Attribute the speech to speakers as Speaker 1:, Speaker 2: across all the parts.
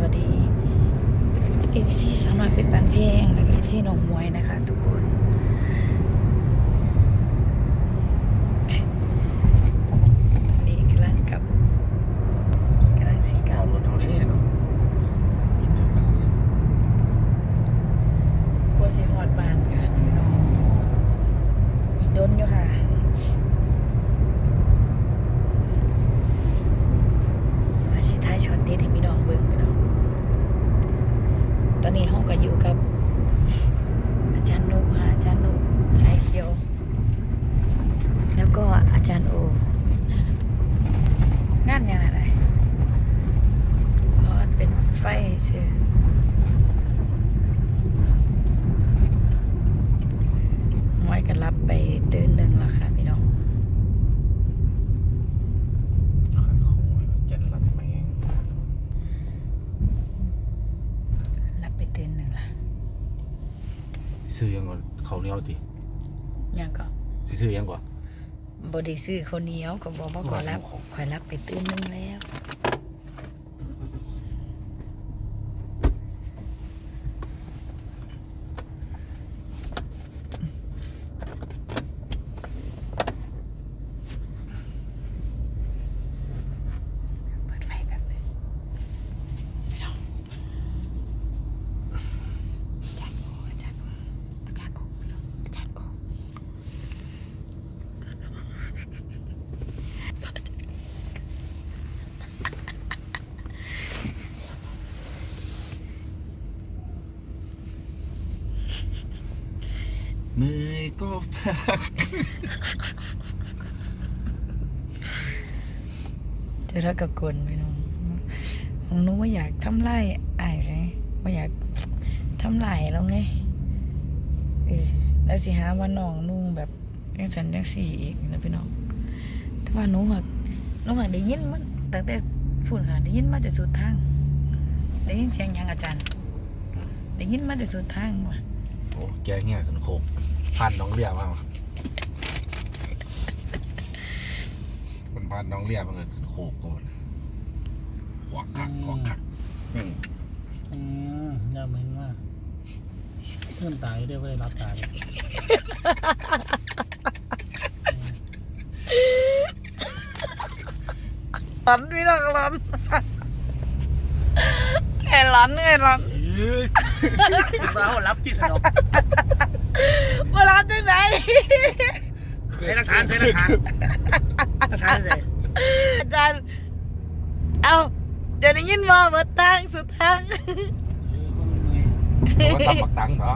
Speaker 1: สวัสดีเอฟซีสาวน้อยเป็นปันเพลงและเอฟซีหนองมวยนะคะ ทุกคนตอนนี้กำลังกลับกำลังสีกลั
Speaker 2: เอา
Speaker 1: บ
Speaker 2: รถเท่านี้เนาะอินเดียกันเลย
Speaker 1: กลัวสิฮอดบ้านกันพี่น้องอีกโดนอยู่ค่ะ มาสิท้ายช็อตเด็ดให้พี่น้องเบิ่งพี่น้อง ตอนนี้ห้องก็อยู่กับ อาจารย์นุค่ะอาจารย์นุสายเขียว แล้วก็อาจารย์โอ งานยังไงเพราะเป็น ไฟเชื่อมวยกันรับไปตื่นหนึ่งแล้วค่ะพี่น้อง
Speaker 2: ขันของเจนรัดแมง
Speaker 1: รับไปตื่นหนึ่งละ
Speaker 2: ซื้อยังก่อนเขาวเหนียวติ
Speaker 1: ยังก็
Speaker 2: สิซื้อยังก่อน
Speaker 1: บไดีซื้อข้าวเหนียวก็บอกว่าขอรับขอรับไปตื่นหนึ่งแล้ว เปิดไฟแบบนึงไม่ต้องอาจารย์โออาจารย์โออาจารย์โอไม่ต้องอาจารย์โอ
Speaker 2: เหนื่อยก็พัก
Speaker 1: เจอแล้วกับกลพี่น้องของหนู้ว่าอยากทำไรอายไงว่าอยากทำไรแล้วไงเออแล้วสิหาว่าน้องหนุ่งแบบจังสันจังสี่อีกนะพี่น้อง แต่ว่าหนูหักหนูหักได้ยินมันตั้งแต่ฝุ่นค่ะได้ยินมาจากสุดทาง ได้ยินเสียงหยังอาจารย์ ได้ยินมาจากสุดทางว่ะ
Speaker 2: โอ้แกเงี้ยขึ้นโคก พันน้องเรียมากมันพันน้องเรียมันเกิดขึ้นโคกก่อนขวักขักขวักขักอืม
Speaker 3: อืมยากมึงมากเพิ่มตายเรียกว่าได้รับตาย
Speaker 1: ร้อนพี่น้องร้อนไอ้ร้อนไอ้ร้อน
Speaker 3: ฟ้ารับที่สนบ
Speaker 1: มาร้อนจังไหน
Speaker 3: ใช้หลักฐานใช้หลักฐานหลักฐานเลย
Speaker 1: อาจารย์ เอาเดี๋ยวได้ยินว่าเบิดทางสุดทาง
Speaker 2: เพราะว่าซับปักตังเหรอ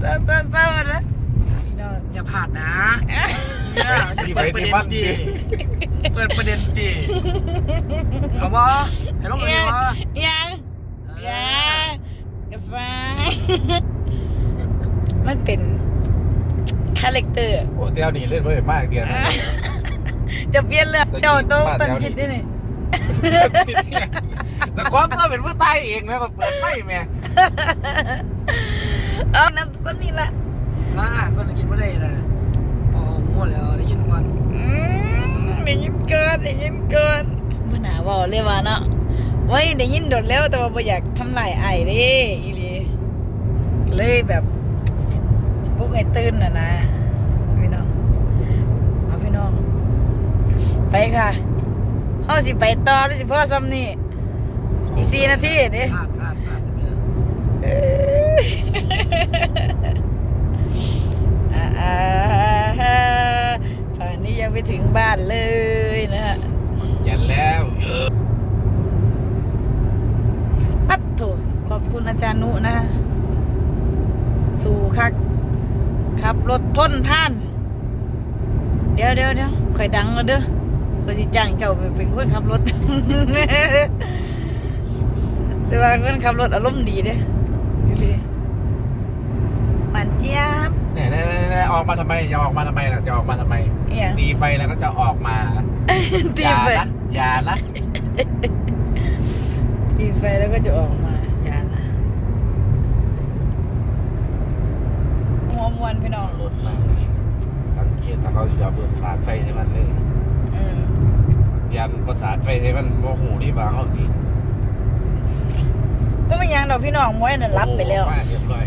Speaker 1: เศร้าเศร้าเศร้านะพี่น้อง
Speaker 3: อย่าผ่านนะเนี่ยอย่าเปิดประเด็นดี เปิดประเด็นดีเอาวะให้ลงเลยวะ
Speaker 1: ยังยังกาแฟมันเป็นคาแรคเตอร์
Speaker 2: โอ้เตี้ยวนี่เล่นไว้มากเตี้ยนะ
Speaker 1: จะเปลี่ยนเรื่องเจ้าโตต้นคิดได้ไหม
Speaker 2: แต่ความก็เป็นผู้ตายเองนะมาเปิดไฟแม่
Speaker 1: เอาน้ำส้มนี่ละ
Speaker 3: ผ่านเพื่อนกินไม่ได้นะอ๋อมั่วแล้วได้ยินก่อน
Speaker 1: อืมได้ยินเกิน ได้ยินเกินมื่อหนาบอกเลยว่าเนาะไว้ยได้ยินโดดแล้วแต่ว่าบ่อยากทำลายไอ้ายเด้อีหลีเลยแบบพวกไอ้ตื่นน่ะนะพี่น้องเอาพี่น้อง ไปค่ะเฮาสิไปต่อหรือสิพ่อซ้ำนี่อีกสี่นาทีเด้
Speaker 3: พลาดพลาดพลาดสิเพื่อน
Speaker 1: เอ้ยอ่าอ่าอ่าป่านนี้ ยังไม่ถึงบ้านเลยนะฮะ
Speaker 2: แจนแล้วเออ
Speaker 1: ปัดโถขอบคุณอาจารย์นุนะ สู่คักขับรถทนท่าน เดี๋ยวเดี๋ยวเดี๋ยวข่อยดังแล้วเด้อข่อยสิจ้างเจ้าไปเป็นคนขับรถ แต่ว่าคนขับรถอารมณ์ดีเด้อดีมันเจี๊ยบ
Speaker 2: เนี่ยเนี่ยเนี่ยออกมาทำไมจะออกมาทำไมล่ะจะออกมาทำไม
Speaker 1: เอียง
Speaker 2: ตีไฟแล้วก็จะออกมา
Speaker 1: ตี
Speaker 2: อย่า
Speaker 1: ไฟ
Speaker 2: ละอย่าละ
Speaker 1: ตีไฟแล้วก็จะออกมาอย่านะหัวมวนพี่น้อง
Speaker 2: รถมาสิสังเกตถ้าเขาจะเอาเปิดสาดไฟให้มันเลย
Speaker 1: อืม
Speaker 2: เทียนประสาดไฟให้มันโมโหนี่บางเขาสิ
Speaker 1: ไม่เป็นยังดอกพี่น้องมวยน่ะรับไปแล้ว
Speaker 2: โอ้โหมาเรียบร้อย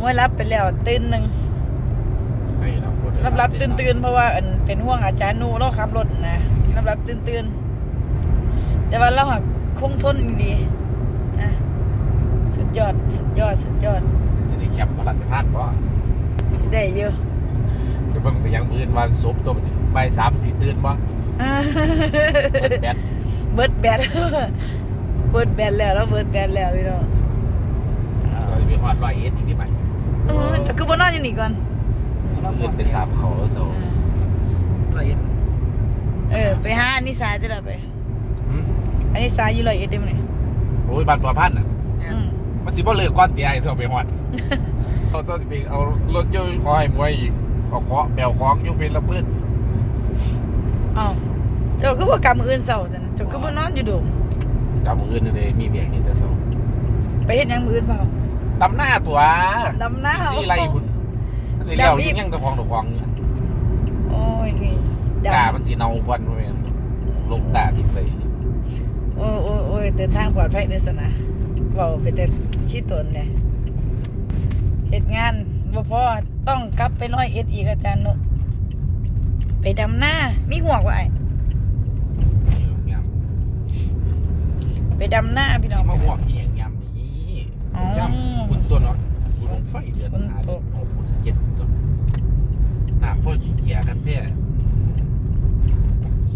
Speaker 1: มวยรับไปแล้วตื่นหนึ่ง
Speaker 2: ให้เราบ่ได้
Speaker 1: รับรับตื่นตื่นๆเพราะว่าอันเป็นห่วงอาจารย์นูเราขับรถนะรับรับตื่นตื่นๆแต่ว่าเราหักคงทนดีอะสุดยอดสุดยอดสุดยอด
Speaker 2: จะได้แคปพลังทานบ่
Speaker 1: สิได้เยอะ
Speaker 2: จะเบิ่งไปยังอื่นวางศพตัวนี้ใบายสามสี่ตื่นบ่
Speaker 1: อ่า
Speaker 2: เปิดแบต
Speaker 1: เบิดแบตเบิดแบตแล้วแล้วเบิดแบตแล้วพี่น้องอ่า
Speaker 2: เราจะไปฮอดร้อยเอ็ดอีกที่ไหน
Speaker 1: เออแต่คือบ่นอนอยู่นี่ก่อน
Speaker 3: เราหม
Speaker 2: เงิ
Speaker 3: ด
Speaker 2: นไปสามเขาแล้วโซ่
Speaker 3: ละเอียด
Speaker 1: เออไปหาอันนี้สายจะละไป
Speaker 2: หืม
Speaker 1: อันนี้สายอยู่ร้อยเอ็ดเด้มั้ย
Speaker 2: โอ้ยบัตรตัวพันอะ
Speaker 3: เนี่ย
Speaker 1: อืม
Speaker 2: มันสิบ่เลิกก้อนเตียไอ้โซ่ไปฮอด เขาต้องไปเอารถยนต์คอยมวยอีกเอาเคาะแบวคล้องยกเป็นละเพื่อน
Speaker 1: เอ้าเจ้าคือบ่กลับมื้ออื่นเช้าซั่นเจ้าคือบ่นอนอยู่โดม
Speaker 2: จำอื่นเลยมีเบียงนี่แต่โซ่
Speaker 1: ไปเฮ็ดหยังมื้ออื่นเช้า
Speaker 2: ตำหน้าตัว
Speaker 1: ดำน้า
Speaker 2: สี่ไรพุ่นเลยเลี้ยวยิ่งยังตะควงตะควงอยู่
Speaker 1: โอ้ยนี่ด
Speaker 2: ตามันสีเนาควันเว้ยลงตาทิ้งไปำ
Speaker 1: โอ้ยโอ้ยโอ้ยเดินทางปลอดภัยเด้อสนะเว้าไปแต่ชี้ตนเนี่ยเฮ็ดงานบ่พอต้องกลับไปร้อยเอ็ดอีกอาจารย์นุไปดำหน้ามีหัวกว่าไอ้ไปดำหน้าพี่น้
Speaker 2: สี
Speaker 1: อง
Speaker 2: มาห่วงอีหยังยามนี้
Speaker 1: อ๋อ
Speaker 2: ย่ำคุณตัวเนาะคุณลงไฟเดือนหาเดือนหกคุณเจ็ดตัวน้ำพ่อจีเกียกันแท้โอเค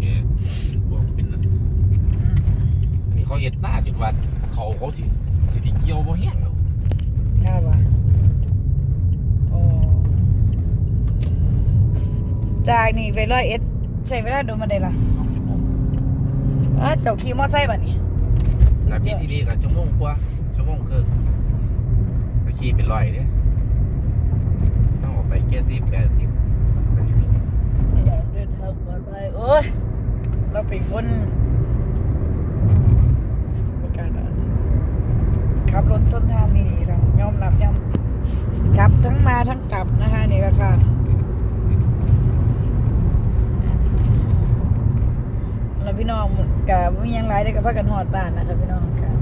Speaker 2: บวกเป็นนั่นอันนี้เขาเห็ดหน้าจุดว่าเขาเขาสิสิไดิเกี่ยวบ่แห้งหรอก
Speaker 1: น่าว่ะโอ้จากนี่ไปร้อยเอ็ดใช้เวลาโดนมาได้ล่ะ
Speaker 2: สองชั่วโมง
Speaker 1: อ้าเจ้าขี่มอไซค์บัดนี้
Speaker 2: แต่พี่ที่นี่ก็ชั่วโมงกว่าชั่วโมงครึ่งไป ขี่เป็นร้อยเนี่ยต้องออกไปเจ็ดสิบแปดสิบไปถึง
Speaker 1: เดินทางปลอดภัยโอ้ยเราเป็นคนประกาศอะไรขับรถต้นทางนี่ดีเรายอมรับยอมกลับทั้งมาทั้งกลับนะคะนี่ราคาแล้วพี่น้องกับมียังไรได้กับพากันหอดบ้านนะครับพี่น้องครับ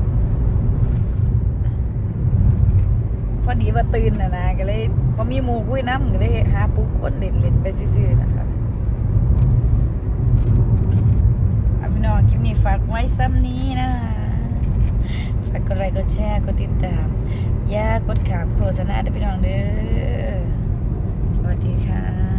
Speaker 1: พอดีว่าตื่นนะนะก็เลยพอมีหมูคุยน้ำก็เลยหาปุ๊กคนเล่นเล่นไปซื่อๆนะคะอะพี่น้องคลิปนี้ฝากไว้ซ้ำนี้นะฝากกดไลค์กดแชร์กดติดตาม อย่ากดขามโฆษณาเด้อพี่น้องเด้อสวัสดีค่ะ